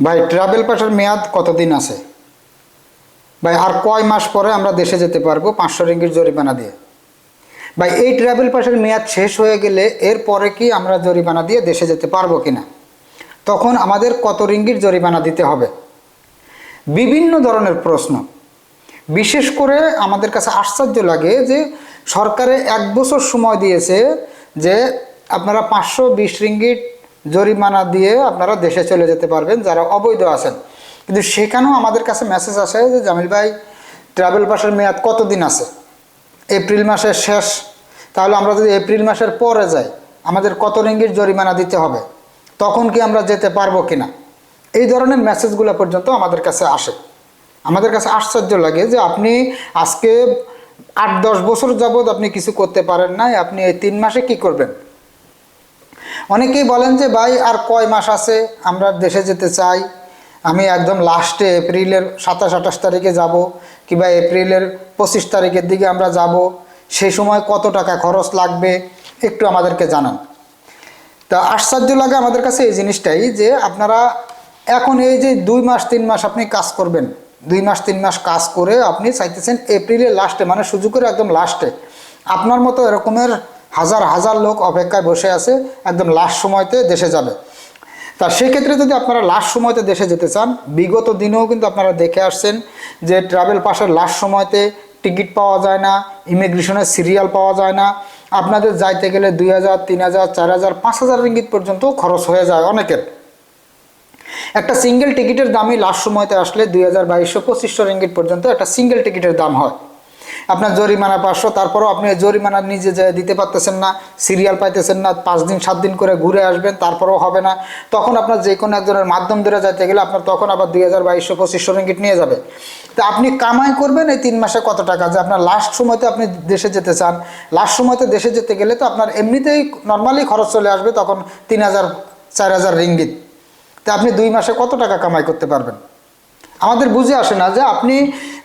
ভাই ট্রাভেল পাসের মেয়াদ কতদিন আছে? ভাই, আর কয় মাস পরে আমরা দেশে যেতে পারব পাঁচশো রিঙ্গির জরিমানা দিয়ে? ভাই, এই ট্রাভেল পাসের মেয়াদ শেষ হয়ে গেলে এর পরে কি আমরা জরিমানা দিয়ে দেশে যেতে পারব কিনা? তখন আমাদের কত রিঙ্গির জরিমানা দিতে হবে? বিভিন্ন ধরনের প্রশ্ন। বিশেষ করে আমাদের কাছে আশ্চর্য লাগে যে সরকারে এক বছর সময় দিয়েছে যে আপনারা পাঁচশো বিশ রিঙ্গিট জরিমানা দিয়ে আপনারা দেশে চলে যেতে পারবেন, যারা অবৈধ আছেন। কিন্তু সেখানেও আমাদের কাছে মেসেজ আসে যে, জামিল ভাই ট্রাভেল পাসের মেয়াদ কতদিন আছে? এপ্রিল মাসের শেষ। তাহলে আমরা যদি এপ্রিল মাসের পরে যাই, আমাদের কত রিঙ্গির জরিমানা দিতে হবে? তখন কি আমরা যেতে পারব কিনা? এই ধরনের মেসেজগুলো পর্যন্ত আমাদের কাছে আসে। আমাদের কাছে আশ্চর্য লাগে যে, আপনি আজকে আট দশ বছর যাবৎ আপনি কিছু করতে পারেন নাই, আপনি এই তিন মাসে কি করবেন? অনেকেই বলেন যে, ভাই, আর কয় মাস আছে? আমরা দেশে যেতে চাই। আমি একদম লাস্টে এপ্রিলের সাতাশ, আঠাশ তারিখে যাব কিংবা এপ্রিলের পঁচিশ তারিখের দিকে আমরা যাব। সেই সময় কত টাকা খরচ লাগবে? একটু আমাদেরকে জানান। তা আশ্চর্য লাগে আমাদের কাছে এই জিনিসটাই যে, আপনারা এখন এই যে দুই মাস, তিন মাস আপনি কাজ করবেন, দুই মাস, তিন মাস কাজ করে আপনি চাইতেছেন এপ্রিলের লাস্টে মানে সুযোগের একদম লাস্টে আপনার মতো এরকমের হাজার হাজার লোক অপেক্ষায় বসে আছে একদম লাস্ট সময়তে দেশে যাবে। তা সেক্ষেত্রে যদি আপনারা লাস্ট সময়তে দেশে যেতে চান, বিগত দিনেও কিন্তু আপনারা দেখে আসছেন যে ট্রাভেল পাসের লাস্ট সময়তে টিকিট পাওয়া যায় না, ইমিগ্রেশনের সিরিয়াল পাওয়া যায় না। আপনাদের যাইতে গেলে দুই হাজার, তিন হাজার, চার হাজার, পাঁচ হাজার রিঙ্গিত পর্যন্ত খরচ হয়ে যায় অনেকের। একটা সিঙ্গেল টিকিটের দামই লাস্ট সময়তে আসলে দুই হাজার বাইশশো পঁচিশশো রিঙ্গিত পর্যন্ত একটা সিঙ্গেল টিকিটের দাম হয়। আপনার জরিমানা পাঁচশো, তারপরেও আপনি জরিমানা নিজে দিতে পারতেছেন না সিরিয়াল পাইতেছেন না, পাঁচ দিন, সাত দিন করে ঘুরে আসবেন, তারপরেও হবে না। তখন আপনার যে কোনো একজনের মাধ্যম ধরে যাইতে গেলে আপনার তখন আবার দুই হাজার বাইশশো, পঁচিশশো রিঙ্গিট নিয়ে যাবে। তা আপনি কামাই করবেন এই তিন মাসে কত টাকা? যে আপনার লাস্ট সময়তে আপনি দেশে যেতে চান লাস্ট সময়তে দেশে যেতে গেলে তো আপনার এমনিতেই নর্মালি খরচ চলে আসবে তখন তিন হাজার, চার হাজার রিঙ্গিত তা আপনি দুই মাসে কত টাকা কামাই করতে পারবেন? আমাদের বুঝে আসে না যে আপনি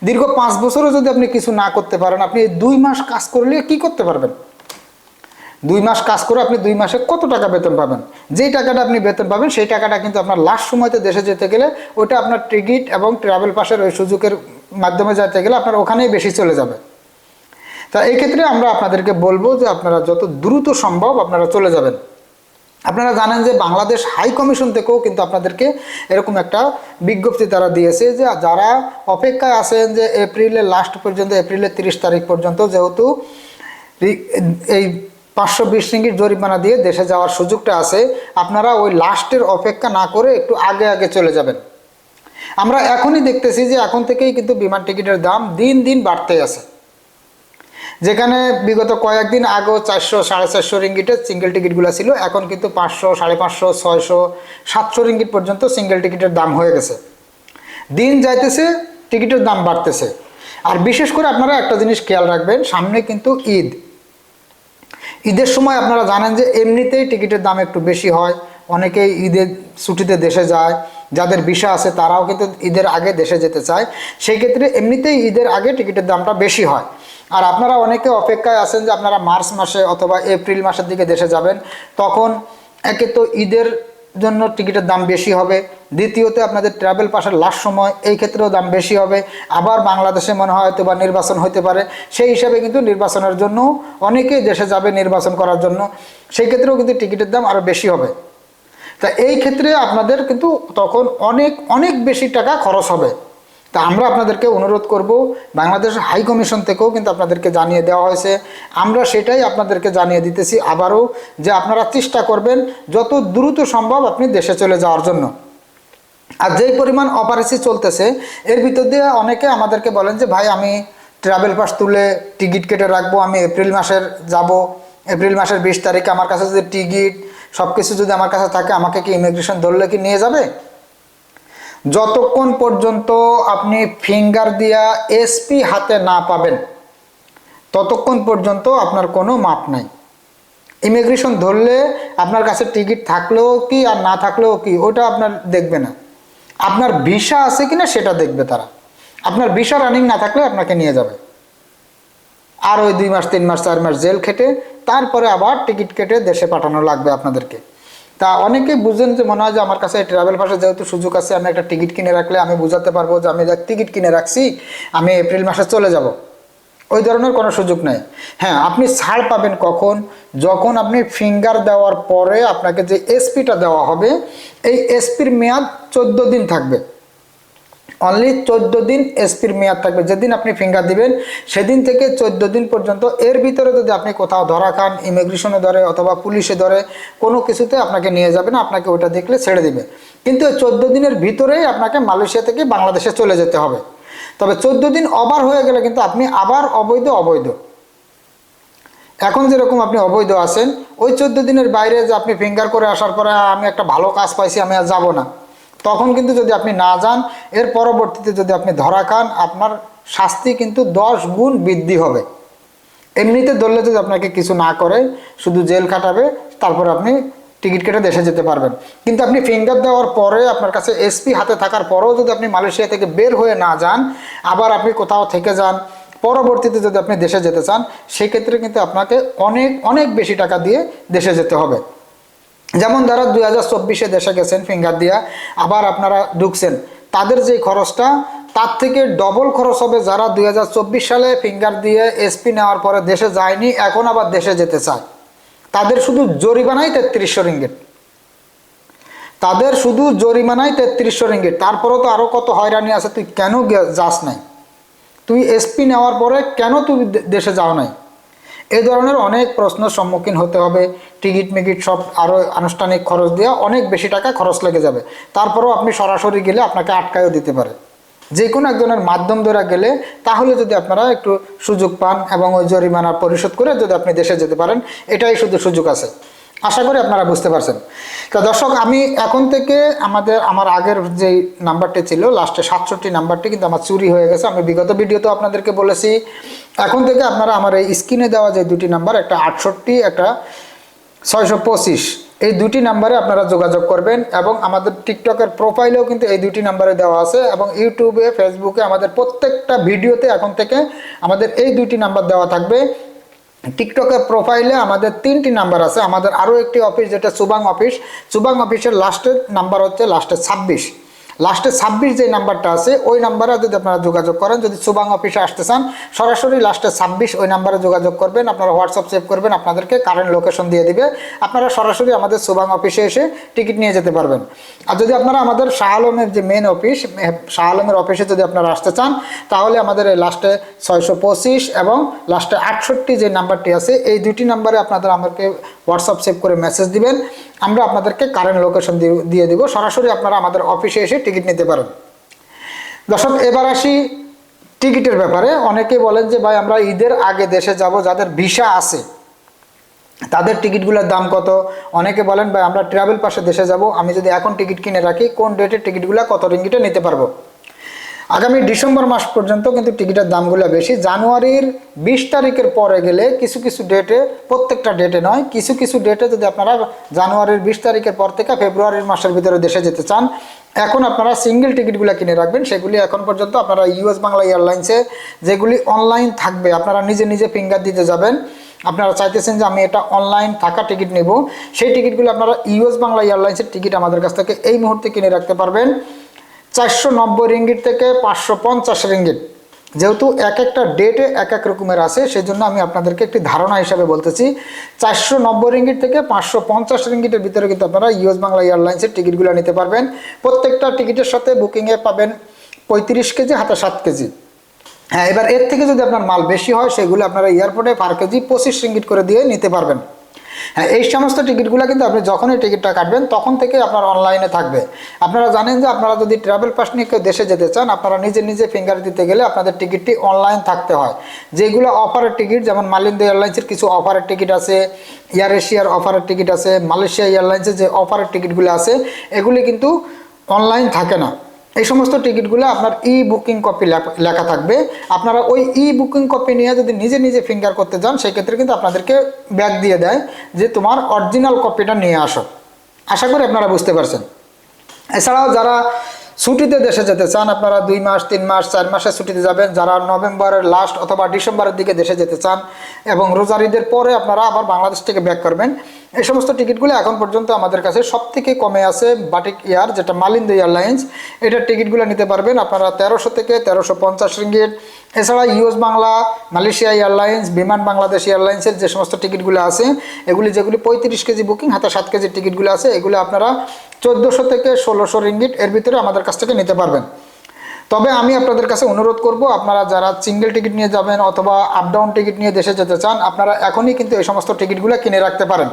দীর্ঘ পাঁচ বছরও যদি আপনি কিছু না করতে পারেন, আপনি দুই মাস কাজ করলে কি করতে পারবেন? দুই মাস কাজ করে আপনি দুই মাসে কত টাকা বেতন পাবেন? যেই টাকাটা আপনি বেতন পাবেন, সেই টাকাটা কিন্তু আপনার লাস্ট সময়তে দেশে যেতে গেলে ওটা আপনার টিকিট এবং ট্রাভেল পাসের ওই সুযোগের মাধ্যমে যেতে গেলে আপনার ওখানেই বেশি চলে যাবে। তা এই ক্ষেত্রে আমরা আপনাদেরকে বলব যে আপনারা যত দ্রুত সম্ভব আপনারা চলে যাবেন। আপনারা জানেন যে বাংলাদেশ হাই কমিশন থেকেও কিন্তু আপনাদেরকে এরকম একটা বিজ্ঞপ্তি তারা দিয়েছে যে যারা অপেক্ষায় আছেন যে এপ্রিলের লাস্ট পর্যন্ত, এপ্রিলের তিরিশ তারিখ পর্যন্ত, যেহেতু এই পাঁচশো বিশ রিঙ্গির জরিমানা দিয়ে দেশে যাওয়ার সুযোগটা আছে, আপনারা ওই লাস্টের অপেক্ষা না করে একটু আগে আগে চলে যাবেন। আমরা এখনই দেখতেছি যে এখন থেকেই কিন্তু বিমান টিকিটের দাম দিন দিন বাড়তে আছে। যেখানে বিগত কয়েকদিন আগেও চারশো, সাড়ে চারশো রিঙ্গিটের সিঙ্গেল টিকিটগুলো ছিল, এখন কিন্তু পাঁচশো, সাড়ে পাঁচশো, ছয়শো, সাতশো রিঙ্গিট পর্যন্ত সিঙ্গেল টিকিটের দাম হয়ে গেছে। দিন যাইতেছে টিকিটের দাম বাড়তেছে। আর বিশেষ করে আপনারা একটা জিনিস খেয়াল রাখবেন, সামনে কিন্তু ঈদ। ঈদের সময় আপনারা জানেন যে এমনিতেই টিকিটের দাম একটু বেশি হয়, অনেকেই ঈদের ছুটিতে দেশে যায়, যাদের ভিসা আছে তারাও কিন্তু ঈদের আগে দেশে যেতে চায়। সেই ক্ষেত্রে এমনিতেই ঈদের আগে টিকিটের দামটা বেশি হয়। আর আপনারা অনেকে অপেক্ষায় আছেন যে আপনারা মার্চ মাসে অথবা এপ্রিল মাসের দিকে দেশে যাবেন, তখন একে তো ঈদের জন্য টিকিটের দাম বেশি হবে, দ্বিতীয়তে আপনাদের ট্রাভেল পাসের লাস্ট সময় এই ক্ষেত্রেও দাম বেশি হবে, আবার বাংলাদেশে মনে হয় হয়তো বা নির্বাচন হতে পারে, সেই হিসাবে কিন্তু নির্বাচনের জন্য অনেকেই দেশে যাবে নির্বাচন করার জন্য, সেই ক্ষেত্রেও কিন্তু টিকিটের দাম আরও বেশি হবে। তা এই ক্ষেত্রে আপনাদের কিন্তু তখন অনেক অনেক বেশি টাকা খরচ হবে। তা আমরা আপনাদেরকে অনুরোধ করব, বাংলাদেশ হাই কমিশন থেকেও কিন্তু আপনাদেরকে জানিয়ে দেওয়া হয়েছে। আমরা সেটাই আপনাদেরকে জানিয়ে দিতেছি আবারও যে আপনারা চেষ্টা করবেন যত দ্রুত সম্ভব আপনি দেশে চলে যাওয়ার জন্য। আর যেই পরিমাণ অপারেসি চলতেছে, এর ভিতর দিয়ে অনেকে আমাদেরকে বলেন যে, ভাই, আমি ট্রাভেল পাস তুলে টিকিট কেটে রাখব, আমি এপ্রিল মাসের যাব। এপ্রিল মাসের বিশ তারিখে আমার কাছে যদি টিকিট সব কিছু যদি আমার কাছে থাকে, আমাকে কি ইমিগ্রেশন ধরলে কি নিয়ে যাবে? যতক্ষণ পর্যন্ত আপনি ফিঙ্গার দিয়া এসপি হাতে না পাবেন, ততক্ষণ পর্যন্ত আপনার কোনো মাপ নাই। ইমিগ্রেশন ধরলে আপনার কাছে টিকিট থাকলেও কি আর না থাকলেও কি ওটা আপনার দেখবে না। আপনার ভিসা আছে কিনা সেটা দেখবে তারা। আপনার ভিসা রানিং না থাকলে আপনাকে নিয়ে যাবে। আর ওই দুই মাস, তিন মাস, চার মাস জেল খেটে, তারপরে আবার টিকিট কেটে দেশে পাঠানো লাগবে আপনাদেরকে। তা অনেকেই বুঝেন যে মনে হয় যে আমার কাছে ট্রাভেল পাসে যেহেতু সুযোগ আছে, আমি একটা টিকিট কিনে রাখলে আমি বোঝাতে পারব যে আমি টিকিট কিনে রাখছি, আমি এপ্রিল মাসে চলে যাব। ওই ধরনের কোনো সুযোগ নেই। হ্যাঁ আপনি ছাড় পাবেন কখন? যখন আপনি ফিঙ্গার দেওয়ার পরে আপনাকে যে এসপিটা দেওয়া হবে, এই এসপির মেয়াদ চোদ্দ দিন থাকবে। অনলি চোদ্দ দিন এসপির মেয়াদ থাকবে। যেদিন আপনি ফিঙ্গার দিবেন, সেদিন থেকে চোদ্দ দিন পর্যন্ত এর ভিতরে যদি আপনি কোথাও ধরা খান ইমিগ্রেশনে ধরে অথবা পুলিশে ধরে, কোনো কিছুতে আপনাকে নিয়ে যাবে না, আপনাকে ওটা দেখলে ছেড়ে দিবে। কিন্তু চোদ্দ দিনের ভিতরেই আপনাকে মালয়েশিয়া থেকে বাংলাদেশে চলে যেতে হবে। তবে চোদ্দ দিন অবার হয়ে গেলে কিন্তু আপনি আবার অবৈধ অবৈধ। এখন যেরকম আপনি অবৈধ আছেন, ওই চোদ্দ দিনের বাইরে যে আপনি ফিঙ্গার করে আসার পরে, আমি একটা ভালো কাজ পাইছি, আমি আর যাব না। তখন কিন্তু যদি আপনি না যান, এর পরবর্তীতে যদি আপনি ধরা খান, আপনার শাস্তি কিন্তু দশ গুণ বৃদ্ধি হবে। এমনিতে ধরলে যদি আপনাকে কিছু না করে, শুধু জেল খাটাবে, তারপর আপনি টিকিট কেটে দেশে যেতে পারবেন। কিন্তু আপনি ফিঙ্গার দেওয়ার পরে আপনার কাছে এসপি হাতে থাকার পরেও যদি আপনি মালয়েশিয়া থেকে বের হয়ে না যান, আবার আপনি কোথাও থেকে যান, পরবর্তীতে যদি আপনি দেশে যেতে চান, সেক্ষেত্রে কিন্তু আপনাকে অনেক অনেক বেশি টাকা দিয়ে দেশে যেতে হবে। যেমন যারা দুই হাজার চব্বিশে দেশে গেছেন ফিঙ্গার দিয়া, আবার আপনারা ঢুকছেন, তাদের যে খরচটা, তার থেকে ডবল খরচ হবে যারা দুই হাজার চব্বিশ সালে ফিঙ্গার দিয়ে এসপি নেওয়ার পরে দেশে যায়নি, এখন আবার দেশে যেতে চায়। তাদের শুধু জরিমানাই তেত্রিশশো রিঙ্গিট তাদের শুধু জরিমানাই তেত্রিশশো রিঙ্গিট তারপরে তো আরও কত হয়রানি আছে, তুই কেন যাস নাই? তুই এসপি নেওয়ার পরে কেন তুই দেশে যাও নাই? এই ধরনের অনেক প্রশ্নের সম্মুখীন হতে হবে। টিকিট মিকিট সব আরও আনুষ্ঠানিক খরচ দিয়ে অনেক বেশি টাকা খরচ লেগে যাবে। তারপরেও আপনি সরাসরি গেলে আপনাকে আটকায়ও দিতে পারে। যে কোনো একজনের মাধ্যম দ্বারা গেলে তাহলে যদি আপনারা একটু সুযোগ পান এবং ওই জরিমানা পরিশোধ করে যদি আপনি দেশে যেতে পারেন, এটাই শুধু সুযোগ আছে। আশা করি আপনারা বুঝতে পারছেন। তো দর্শক, আমি এখন থেকে আমাদের, আমার আগের যে নাম্বারটি ছিল লাস্টে সাতষট্টি নাম্বারটি কিন্তু আমার চুরি হয়ে গেছে। আমি বিগত ভিডিওতে আপনাদেরকে বলেছি, এখন থেকে আপনারা আমার এই স্ক্রিনে দেওয়া যে দুটি নাম্বার, একটা আটষট্টি, একটা ছয়শো পঁচিশ, এই দুটি নাম্বারে আপনারা যোগাযোগ করবেন এবং আমাদের টিকটকের প্রোফাইলেও কিন্তু এই দুটি নাম্বারে দেওয়া আছে এবং ইউটিউবে, ফেসবুকে আমাদের প্রত্যেকটা ভিডিওতে এখন থেকে আমাদের এই দুটি নাম্বার দেওয়া থাকবে। টিকটকের প্রোফাইলে আমাদের তিনটি নাম্বার আছে। আমাদের আরও একটি অফিস যেটা সুবাং অফিস সুবাং অফিসের লাস্টের নাম্বার হচ্ছে লাস্টের ছাব্বিশ। লাস্টে ছাব্বিশ যে নাম্বারটা আছে, ওই নাম্বারে যদি আপনারা যোগাযোগ করেন, যদি সুবাং অফিসে আসতে চান, সরাসরি লাস্টে ছাব্বিশ ওই নাম্বারে যোগাযোগ করবেন, আপনারা হোয়াটসঅ্যাপ সেভ করবেন, আপনাদেরকে কারেন্ট লোকেশন দিয়ে দিবে। আপনারা সরাসরি আমাদের সুবাং অফিসে এসে টিকিট নিয়ে যেতে পারবেন। আর যদি আপনারা আমাদের শাহ আলমের যে মেন অফিস শাহ আলমের অফিসে যদি আপনারা আসতে চান, তাহলে আমাদের এই লাস্টে ছয়শো পঁচিশ এবং লাস্টে আটষট্টি যে নাম্বারটি আছে, এই দুটি নাম্বারে আপনাদের আমাকে হোয়াটসঅ্যাপ সেভ করে মেসেজ দিবেন। আমরা আপনাদেরকে কারেন্ট লোকেশন দিয়ে দিব। সরাসরি আপনারা আমাদের অফিসে এসে টিকিট নিতে পারেন। দর্শক, এবার আসি টিকিটের ব্যাপারে। অনেকে বলেন যে, ভাই, আমরা ঈদের আগে দেশে যাব, যাদের ভিসা আছে, তাদের টিকিটগুলোর দাম কত? অনেকে বলেন, ভাই, আমরা ট্রাভেল পাশে দেশে যাব, আমি যদি এখন টিকিট কিনে রাখি, কোন ডেটে টিকিটগুলো কত রিঙ্গিটে নিতে পারব? আগামী ডিসেম্বর মাস পর্যন্ত কিন্তু টিকিটের দামগুলো বেশি। জানুয়ারির বিশ তারিখের পরে গেলে কিছু কিছু ডেটে, প্রত্যেকটা ডেটে নয়, কিছু কিছু ডেটে যদি আপনারা জানুয়ারির বিশ তারিখের পর থেকে ফেব্রুয়ারির মাসের ভিতরে দেশে যেতে চান, এখন আপনারা সিঙ্গেল টিকিটগুলো কিনে রাখবেন। সেগুলি এখন পর্যন্ত আপনারা ইউএস বাংলা এয়ারলাইন্সে যেগুলি অনলাইন থাকবে, আপনারা নিজে নিজে ফিঙ্গার দিতে যাবেন। আপনারা চাইতেছেন যে আমি এটা অনলাইন থাকা টিকিট নেব। সেই টিকিটগুলো আপনারা ইউএস বাংলা এয়ারলাইন্সের টিকিট আমাদের কাছ থেকে এই মুহূর্তে কিনে রাখতে পারবেন। চারশো নব্বই রিঙ্গিট থেকে পাঁচশো পঞ্চাশ রিঙ্গিট। যেহেতু এক একটা ডেটে এক এক রকমের আছে সেই জন্য আমি আপনাদেরকে একটি ধারণা হিসাবে বলতেছি। চারশো নব্বই রিঙ্গিট থেকে পাঁচশো পঞ্চাশ রিঙ্গিটের ভিতরে কিন্তু আপনারা ইউএস বাংলা এয়ারলাইন্সের টিকিটগুলো নিতে পারবেন। প্রত্যেকটা টিকিটের সাথে বুকিংয়ে পাবেন পঁয়ত্রিশ কেজি, হাতে সাত কেজি। হ্যাঁ এবার এর থেকে যদি আপনার মাল বেশি হয়, সেগুলো আপনারা এয়ারপোর্টে পার কেজি পঁচিশ রিঙ্গিট করে দিয়ে নিতে পারবেন। হ্যাঁ এই সমস্ত টিকিটগুলো কিন্তু আপনি যখনই টিকিটটা কাটবেন, তখন থেকে আপনার অনলাইনে থাকবে। আপনারা জানেন যে আপনারা যদি ট্রাভেল পাস নিয়ে দেশে যেতে চান, আপনারা নিজে নিজে ফিঙ্গার দিতে গেলে আপনাদের টিকিটটি অনলাইন থাকতে হয়। যেগুলো অফারের টিকিট যেমন মালিন্দ এয়ারলাইন্সের কিছু অফারের টিকিট আছে এয়ার এশিয়ার অফারের টিকিট আছে মালয়েশিয়া এয়ারলাইন্সের যে অফারের টিকিটগুলো আছে, এগুলি কিন্তু অনলাইন থাকে না। এই সমস্ত টিকিটগুলো আপনার ই বুকিং কপি লেখা থাকবে। আপনারা ওই ই বুকিং কপি নিয়ে যদি নিজে নিজে ফিঙ্গার করতে যান, সেক্ষেত্রে কিন্তু আপনাদেরকে ব্যাগ দিয়ে দেয় যে তোমার অরিজিনাল কপিটা নিয়ে আসো। আশা করি আপনারা বুঝতে পারছেন। এছাড়াও যারা ছুটিতে দেশে যেতে চান আপনারা দুই মাস, তিন মাস, চার মাসের ছুটিতে যাবেন। যারা নভেম্বরের লাস্ট অথবা ডিসেম্বরের দিকে দেশে যেতে চান এবং রোজার ঈদের পরে আপনারা আবার বাংলাদেশ থেকে ব্যাক করবেন, এই সমস্ত টিকিটগুলো এখন পর্যন্ত আমাদের কাছে সব থেকে কমে আছে বাটিক এয়ার যেটা মালিন্দ এয়ারলাইন্স এটার টিকিটগুলো নিতে পারবেন আপনারা তেরোশো থেকে তেরোশো পঞ্চাশ রিঙ্গিট এছাড়া ইউএস বাংলা, মালয়েশিয়া এয়ারলাইন্স বিমান বাংলাদেশ এয়ারলাইন্সের যে সমস্ত টিকিটগুলো আছে, এগুলি যেগুলি পঁয়ত্রিশ কেজি বুকিং হাতে সাত কেজির টিকিটগুলো আছে, এগুলো আপনারা চোদ্দোশো থেকে ষোলোশো রিঙ্গিট এর ভিতরে আমাদের কাছ থেকে নিতে পারবেন। তবে আমি আপনাদের কাছে অনুরোধ করব, আপনারা যারা সিঙ্গেল টিকিট নিয়ে যাবেন অথবা আপ ডাউন টিকিট নিয়ে দেশে যেতে চান, আপনারা এখনই কিন্তু এই সমস্ত টিকিটগুলো কিনে রাখতে পারেন।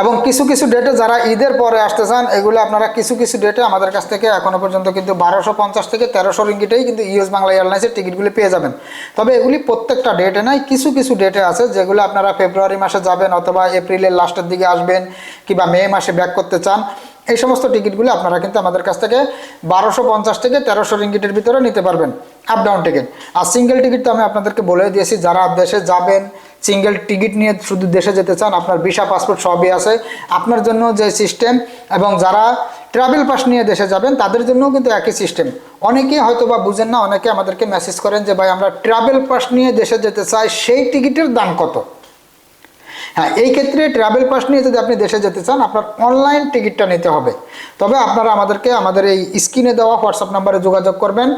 এবং কিছু কিছু ডেটে যারা ঈদের পরে আসতে চান, এগুলো আপনারা কিছু কিছু ডেটে আমাদের কাছ থেকে এখনও পর্যন্ত কিন্তু বারোশো পঞ্চাশ থেকে তেরোশো রিঙ্গিটেই কিন্তু ইউএস বাংলা এয়ারলাইন্সের টিকিটগুলি পেয়ে যাবেন। তবে এগুলি প্রত্যেকটা ডেটে নাই, কিছু কিছু ডেটে আছে যেগুলো আপনারা ফেব্রুয়ারি মাসে যাবেন অথবা এপ্রিলের লাস্টের দিকে আসবেন কিংবা মে মাসে ব্যাক করতে চান। এই সমস্ত টিকিটগুলো আপনারা কিন্তু আমাদের কাছ থেকে বারোশো পঞ্চাশ থেকে তেরোশো রিঙ্গিটের ভিতরে নিতে পারবেন আপ ডাউন টিকিট আর সিঙ্গেল টিকিট তো আমি আপনাদেরকে বলে দিয়েছি, যারা দেশে যাবেন সিঙ্গেল টিকিট নিয়ে শুধু দেশে যেতে চান, আপনার ভিসা পাসপোর্ট সবই আছে। আপনার জন্য যে সিস্টেম এবং যারা ট্রাভেল পাস নিয়ে দেশে যাবেন, তাদের জন্যও কিন্তু একই সিস্টেম অনেকে হয়তো বা বুঝেন না, অনেকে আমাদেরকে মেসেজ করেন যে, ভাই, আমরা ট্রাভেল পাস নিয়ে দেশে যেতে চাই, সেই টিকিটের দাম কত? হ্যাঁ এই ক্ষেত্রে ট্রাভেল পাস নিয়ে যদি আপনি দেশে যেতে চান, আপনার অনলাইন টিকিটটা নিতে হবে। তবে আপনারা আমাদেরকে, আমাদের এই স্ক্রিনে দেওয়া হোয়াটসঅ্যাপ নাম্বারে যোগাযোগ করবেন।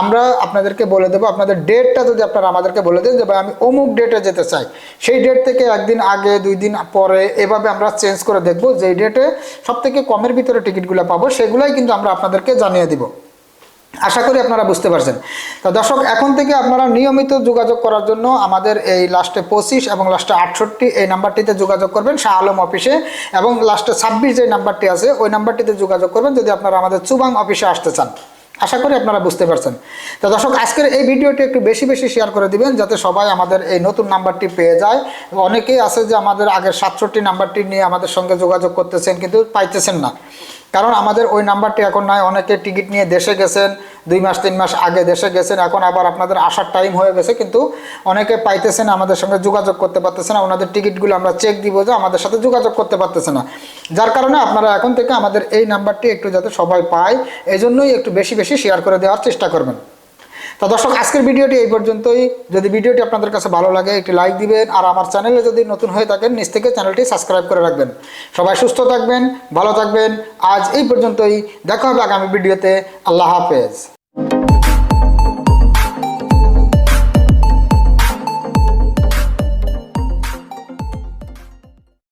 আমরা আপনাদেরকে বলে দেবো, আপনাদের ডেটটা যদি আপনারা আমাদেরকে বলে দেন যে, ভাই, আমি অমুক ডেটে যেতে চাই। সেই ডেট থেকে একদিন আগে, দুই দিন পরে এভাবে আমরা চেঞ্জ করে দেখব যেই ডেটে সব থেকে কমের ভিতরে টিকিটগুলো পাবো, সেগুলোই কিন্তু আমরা আপনাদেরকে জানিয়ে দিব। আশা করি আপনারা বুঝতে পারছেন। তো দর্শক, এখন থেকে আপনারা নিয়মিত যোগাযোগ করার জন্য আমাদের এই লাস্টে পঁচিশ এবং লাস্টে আটষট্টি এই নাম্বারটিতে যোগাযোগ করবেন শাহ আলম অফিসে এবং লাস্টে ছাব্বিশ যে নাম্বারটি আছে, ওই নাম্বারটিতে যোগাযোগ করবেন যদি আপনারা আমাদের চুবাং অফিসে আসতে চান। আশা করি আপনারা বুঝতে পারছেন। তো দর্শক, আজকের এই ভিডিওটি একটু বেশি বেশি শেয়ার করে দিবেন যাতে সবাই আমাদের এই নতুন নাম্বারটি পেয়ে যায়। অনেকেই আছে যে আমাদের আগের সাতষট্টি নাম্বারটি নিয়ে আমাদের সঙ্গে যোগাযোগ করতেছেন কিন্তু পাইতেছেন না। কারণ আমাদের ওই নাম্বারটি এখন নয় অনেকে টিকিট নিয়ে দেশে গেছেন, দুই মাস, তিন মাস আগে দেশে গেছেন, এখন আবার আপনাদের আসার টাইম হয়ে গেছে, কিন্তু অনেকে পাইতেছেন, আমাদের সঙ্গে যোগাযোগ করতে পারতেছে না, ওনাদের টিকিটগুলো আমরা চেক দিব যে আমাদের সাথে যোগাযোগ করতে পারতেছে না। যার কারণে আপনারা এখন থেকে আমাদের এই নাম্বারটি একটু যাতে সবাই পায় এই জন্যই একটু বেশি বেশি শেয়ার করে দেওয়ার চেষ্টা করবেন। তো দর্শক, আজকের ভিডিওটি এই পর্যন্তই। যদি ভিডিওটি আপনাদের কাছে ভালো লাগে, একটি লাইক দিবেন, আর আমার চ্যানেলে যদি নতুন হয়ে থাকেন, নিচ থেকে চ্যানেলটি সাবস্ক্রাইব করে রাখবেন। সবাই সুস্থ থাকবেন, ভালো থাকবেন। আজ এই পর্যন্তই। দেখা হবে আগামী ভিডিওতে। আল্লাহ হাফেজ।